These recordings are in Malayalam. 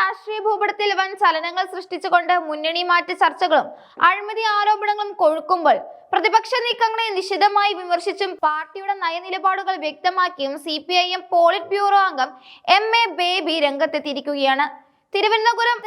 രാഷ്ട്രീയ ഭൂപടത്തിൽ വൻ ചലനങ്ങൾ സൃഷ്ടിച്ചുകൊണ്ട് മുന്നണി മാറ്റ ചർച്ചകളും അഴിമതി ആരോപണങ്ങളും കൊഴുക്കുമ്പോൾ പ്രതിപക്ഷ നീക്കങ്ങളെ നിശിതമായി വിമർശിച്ചും പാർട്ടിയുടെ നയനിലപാടുകൾ വ്യക്തമാക്കിയും C P I M politburo അംഗം എം എ ബേബി രംഗത്തെത്തിയിരിക്കുകയാണ്. Thiruvananthapuram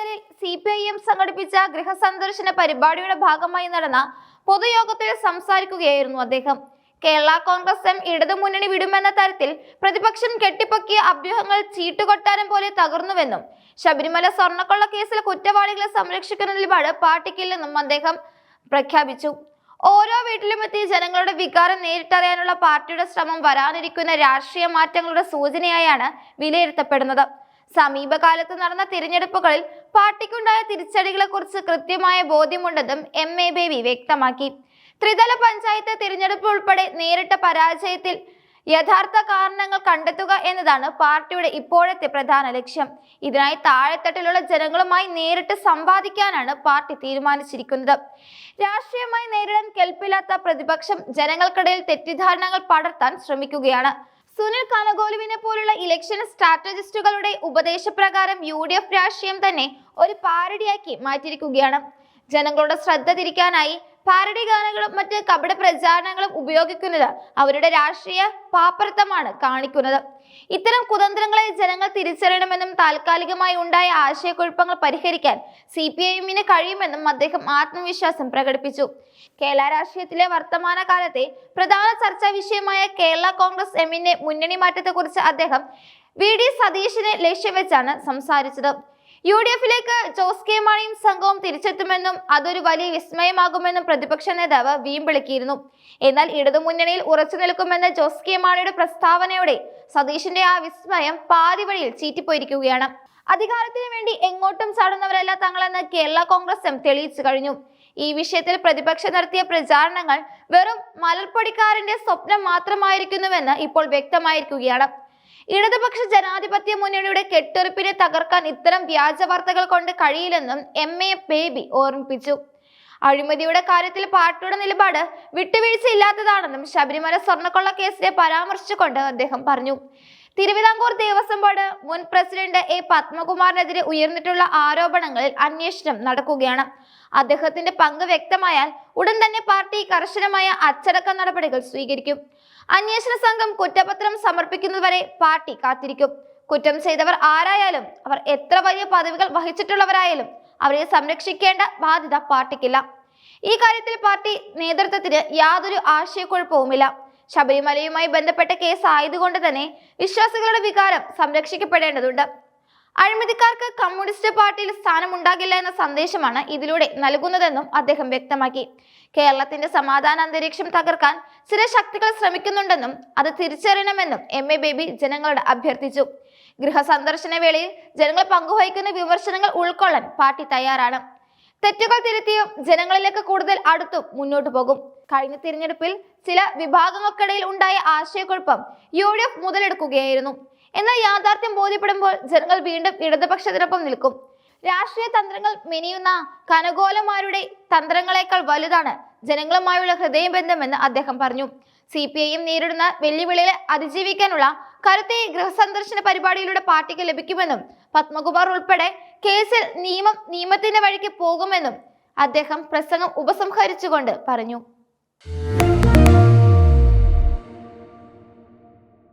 C P I M സംഘടിപ്പിച്ച ഗൃഹസന്ദർശന പരിപാടിയുടെ ഭാഗമായി നടന്ന പൊതുയോഗത്തിൽ സംസാരിക്കുകയായിരുന്നു അദ്ദേഹം. കേരള കോൺഗ്രസ് എം ഇടതുമുന്നണി വിടുമെന്ന തരത്തിൽ പ്രതിപക്ഷം കെട്ടിപ്പൊക്കിയ അഭ്യൂഹങ്ങൾ ചീട്ടുകൊട്ടാരം പോലെ തകർന്നുവെന്നും ശബരിമല സ്വർണക്കൊള്ള കേസിൽ കുറ്റവാളികളെ സംരക്ഷിക്കുന്ന നിലപാട് പാർട്ടിക്കില്ലെന്നും അദ്ദേഹം പ്രഖ്യാപിച്ചു. ഓരോ വീട്ടിലുമെത്തി ജനങ്ങളുടെ വികാരം നേരിട്ടറിയാനുള്ള പാർട്ടിയുടെ ശ്രമം വരാനിരിക്കുന്ന രാഷ്ട്രീയ മാറ്റങ്ങളുടെ സൂചനയായാണ് വിലയിരുത്തപ്പെടുന്നത്. സമീപകാലത്ത് നടന്ന തിരഞ്ഞെടുപ്പുകളിൽ പാർട്ടിക്കുണ്ടായ തിരിച്ചടികളെക്കുറിച്ച് കൃത്യമായ ബോധ്യമുണ്ടെന്നും എം എ ബേബി വ്യക്തമാക്കി. ത്രിതല പഞ്ചായത്ത് തിരഞ്ഞെടുപ്പ് ഉൾപ്പെടെ നേരിട്ട പരാജയത്തിൽ യഥാർത്ഥ കാരണങ്ങൾ കണ്ടെത്തുക എന്നതാണ് പാർട്ടിയുടെ ഇപ്പോഴത്തെ പ്രധാന ലക്ഷ്യം. ഇതിനായി താഴെത്തട്ടിലുള്ള ജനങ്ങളുമായി നേരിട്ട് സംവാദിക്കാനാണ് പാർട്ടി തീരുമാനിച്ചിരിക്കുന്നത്. രാഷ്ട്രീയമായി നേരിടാൻ കെൽപ്പില്ലാത്ത പ്രതിപക്ഷം ജനങ്ങൾക്കിടയിൽ തെറ്റിദ്ധാരണകൾ പടർത്താൻ ശ്രമിക്കുകയാണ്. സുനിൽ കനഗോലുവിനെ പോലുള്ള ഇലക്ഷൻ സ്ട്രാറ്റജിസ്റ്റുകളുടെ ഉപദേശപ്രകാരം യു ഡി എഫ് രാഷ്ട്രീയം തന്നെ ഒരു പാരടിയാക്കി മാറ്റിയിരിക്കുകയാണ്. ജനങ്ങളുടെ ശ്രദ്ധ തിരിക്കാനായി പാരഡി ഗാനങ്ങളും മറ്റ് കപട പ്രചാരണങ്ങളും ഉപയോഗിക്കുന്നത് അവരുടെ രാഷ്ട്രീയ പാപ്പർത്തമാണ് കാണിക്കുന്നത്. ഇത്തരം കുതന്ത്രങ്ങളെ ജനങ്ങൾ തിരിച്ചറിയണമെന്നും താൽക്കാലികമായി ഉണ്ടായ ആശയക്കുഴപ്പങ്ങൾ പരിഹരിക്കാൻ സി പി എമ്മിന് കഴിയുമെന്നും അദ്ദേഹം ആത്മവിശ്വാസം പ്രകടിപ്പിച്ചു. കേരള രാഷ്ട്രീയത്തിലെ വർത്തമാന കാലത്തെ പ്രധാന ചർച്ചാ വിഷയമായ കേരള കോൺഗ്രസ് എമ്മിന്റെ മുന്നണി മാറ്റത്തെക്കുറിച്ച് അദ്ദേഹം വി. ഡി. സതീഷിനെ ലക്ഷ്യം വെച്ചാണ് സംസാരിച്ചത്. യു ഡി എഫിലേക്ക് ജോസ് കെ മാണിയും സംഘവും തിരിച്ചെത്തുമെന്നും അതൊരു വലിയ വിസ്മയമാകുമെന്നും പ്രതിപക്ഷ നേതാവ് വീമ്പിളിക്കിയിരുന്നു എന്നാൽ ഇടതുമുന്നണിയിൽ ഉറച്ചു നിൽക്കുമെന്ന ജോസ് കെ മാണിയുടെ പ്രസ്താവനയോടെ സതീഷിന്റെ ആ വിസ്മയം പാതി വഴിയിൽ ചീറ്റിപ്പോയിരിക്കുകയാണ്. അധികാരത്തിന് വേണ്ടി എങ്ങോട്ടും ചാടുന്നവരല്ല തങ്ങളെന്ന് കേരള കോൺഗ്രസ് തെളിയിച്ചു കഴിഞ്ഞു. ഈ വിഷയത്തിൽ പ്രതിപക്ഷം നടത്തിയ പ്രചാരണങ്ങൾ വെറും മലർപ്പൊടിക്കാരന്റെ സ്വപ്നം മാത്രമായിരിക്കുന്നുവെന്ന് ഇപ്പോൾ വ്യക്തമായിരിക്കുകയാണ്. ഇടതുപക്ഷ ജനാധിപത്യ മുന്നണിയുടെ കെട്ടുറപ്പിനെ തകർക്കാൻ ഇത്തരം വ്യാജ വാർത്തകൾ കൊണ്ട് കഴിയില്ലെന്നും എം എ ബേബി ഓർമ്മിപ്പിച്ചു. അഴിമതിയുടെ കാര്യത്തിൽ പാർട്ടിയുടെ നിലപാട് വിട്ടുവീഴ്ചയില്ലാത്തതാണെന്നും ശബരിമല സ്വർണക്കൊള്ള കേസിനെ പരാമർശിച്ചുകൊണ്ട് അദ്ദേഹം പറഞ്ഞു. തിരുവിതാംകൂർ ദേവസ്വം ബോർഡ് മുൻ പ്രസിഡന്റ് എ പത്മകുമാറിനെതിരെ ഉയർന്നിട്ടുള്ള ആരോപണങ്ങളിൽ അന്വേഷണം നടക്കുകയാണ്. അദ്ദേഹത്തിന്റെ പങ്ക് വ്യക്തമായാൽ ഉടൻ തന്നെ പാർട്ടി കർശനമായ അച്ചടക്ക നടപടികൾ സ്വീകരിക്കും. അന്വേഷണ സംഘം കുറ്റപത്രം സമർപ്പിക്കുന്നതുവരെ പാർട്ടി കാത്തിരിക്കും. കുറ്റം ചെയ്തവർ ആരായാലും അവർ എത്ര വലിയ പദവികൾ വഹിച്ചിട്ടുള്ളവരായാലും അവരെ സംരക്ഷിക്കേണ്ട ബാധ്യത പാർട്ടിക്കില്ല. ഈ കാര്യത്തിൽ പാർട്ടി നേതൃത്വത്തിന് യാതൊരു ആശയക്കുഴപ്പവുമില്ല. ശബരിമലയുമായി ബന്ധപ്പെട്ട കേസ് ആയതുകൊണ്ട് തന്നെ വിശ്വാസികളുടെ വികാരം സംരക്ഷിക്കപ്പെടേണ്ടതുണ്ട്. അഴിമതിക്കാർക്ക് കമ്മ്യൂണിസ്റ്റ് പാർട്ടിയിൽ സ്ഥാനമുണ്ടാകില്ല എന്ന സന്ദേശമാണ് ഇതിലൂടെ നൽകുന്നതെന്നും അദ്ദേഹം വ്യക്തമാക്കി. കേരളത്തിന്റെ സമാധാന അന്തരീക്ഷം തകർക്കാൻ ചില ശക്തികൾ ശ്രമിക്കുന്നുണ്ടെന്നും അത് തിരിച്ചറിയണമെന്നും എം എ ബേബി ജനങ്ങളോട് അഭ്യർത്ഥിച്ചു. ഗൃഹസന്ദർശന വേളയിൽ ജനങ്ങൾ പങ്കുവഹിക്കുന്ന വിമർശനങ്ങൾ ഉൾക്കൊള്ളാൻ പാർട്ടി തയ്യാറാണ്. തെറ്റുകൾ തിരുത്തിയും ജനങ്ങളിലേക്ക് കൂടുതൽ അടുത്തും മുന്നോട്ട് പോകും. കഴിഞ്ഞ തിരഞ്ഞെടുപ്പിൽ ചില വിഭാഗങ്ങൾക്കിടയിൽ ഉണ്ടായ ആശയക്കുഴപ്പം യു ഡി എഫ് മുതലെടുക്കുകയായിരുന്നു. എന്നാൽ യാഥാർത്ഥ്യം ബോധ്യപ്പെടുമ്പോൾ ജനങ്ങൾ വീണ്ടും ഇടതുപക്ഷത്തിനൊപ്പം നിൽക്കും. രാഷ്ട്രീയ തന്ത്രങ്ങൾ മെനിയുന്ന കനകോലമാരുടെ തന്ത്രങ്ങളെക്കാൾ വലുതാണ് ജനങ്ങളുമായുള്ള ഹൃദയബന്ധമെന്ന് അദ്ദേഹം പറഞ്ഞു. സി പി ഐ എം നേരിടുന്ന വെല്ലുവിളികളെ അതിജീവിക്കാനുള്ള കരുത്തെ ഗൃഹസന്ദർശന പരിപാടിയിലൂടെ പാർട്ടിക്ക് ലഭിക്കുമെന്നും പത്മകുമാർ ഉൾപ്പെടെ കേസിൽ നിയമം നിയമത്തിന്റെ വഴിക്ക് പോകുമെന്നും അദ്ദേഹം പ്രസംഗം ഉപസംഹരിച്ചുകൊണ്ട് പറഞ്ഞു.